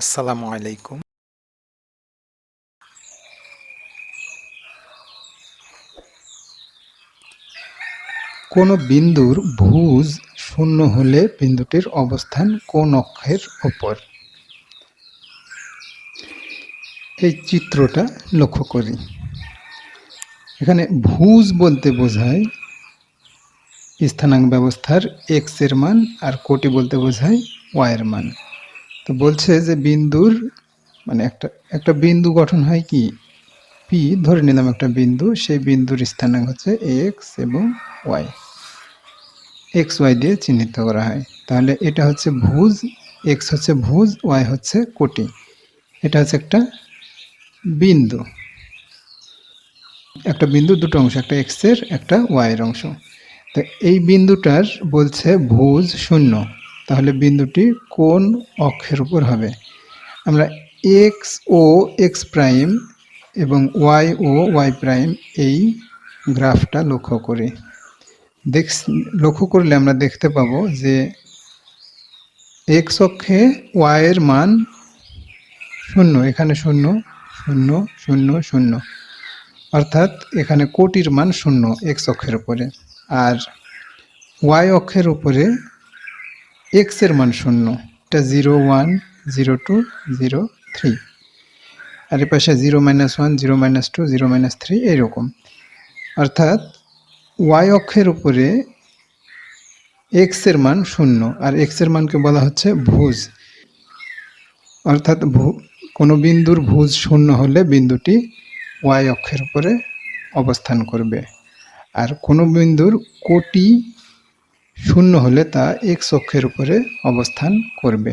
আসসালামু আলাইকুম। কোনো বিন্দুর ভুজ শূন্য হলে বিন্দুটির অবস্থান কোন অক্ষের ওপর এই চিত্রটা লক্ষ্য করি। এখানে ভুজ বলতে বোঝায় স্থানাঙ্ক ব্যবস্থার এক্সের মান আর কোটি বলতে বোঝায় ওয়াই মান। তো বলছে যে বিন্দুর মানে একটা একটা বিন্দু গঠন হয় কি? পি ধরে নিলাম একটা বিন্দু, সেই বিন্দুর স্থানাঙ্ক হচ্ছে এক্স এবং ওয়াই এক্স ওয়াই দিয়ে চিহ্নিত করা হয়। তাহলে এটা হচ্ছে ভুজ এক্স হচ্ছে ভুজ ওয়াই হচ্ছে কোটি। এটা হচ্ছে একটা বিন্দু। একটা বিন্দু দুটো অংশ, একটা এক্সের একটা ওয়াই এর অংশ। তো এই বিন্দুটার বলছে ভুজ শূন্য। তাহলে বিন্দুটি কোন অক্ষের উপর হবে? আমরা এক্স ও এক্স প্রাইম এবং ওয়াই ও ওয়াই প্রাইম এই গ্রাফটা লক্ষ্য করি। দেখ, লক্ষ্য করলে আমরা দেখতে পাবো যে এক্স অক্ষে ওয়াইয়ের মান শূন্য, এখানে শূন্য শূন্য শূন্য শূন্য। অর্থাৎ এখানে কোটির মান শূন্য এক্স অক্ষের উপরে। আর ওয়াই অক্ষের উপরে এক্সের মান শূন্য। এটা zero one zero two zero three আর এর পাশে zero minus one zero minus two zero minus three এইরকম। অর্থাৎ ওয়াই অক্ষের উপরে এক্সের মান শূন্য, আর এক্সের মানকে বলা হচ্ছে ভুজ। অর্থাৎ কোনো বিন্দুর ভুজ শূন্য হলে বিন্দুটি ওয়াই অক্ষের উপরে অবস্থান করবে। আর কোনো বিন্দুর কোটি শূন্য হলে তা এক্স অক্ষের উপরে অবস্থান করবে।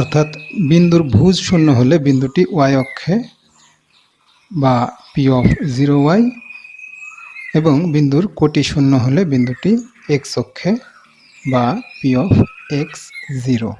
অর্থাৎ বিন্দুর ভুজ শূন্য হলে বিন্দুটি ওয়াই অক্ষে বা পি অফ জিরো ওয়াই এবং বিন্দুর কোটি শূন্য হলে বিন্দুটি এক্স অক্ষে বা পি অফ এক্স জিরো।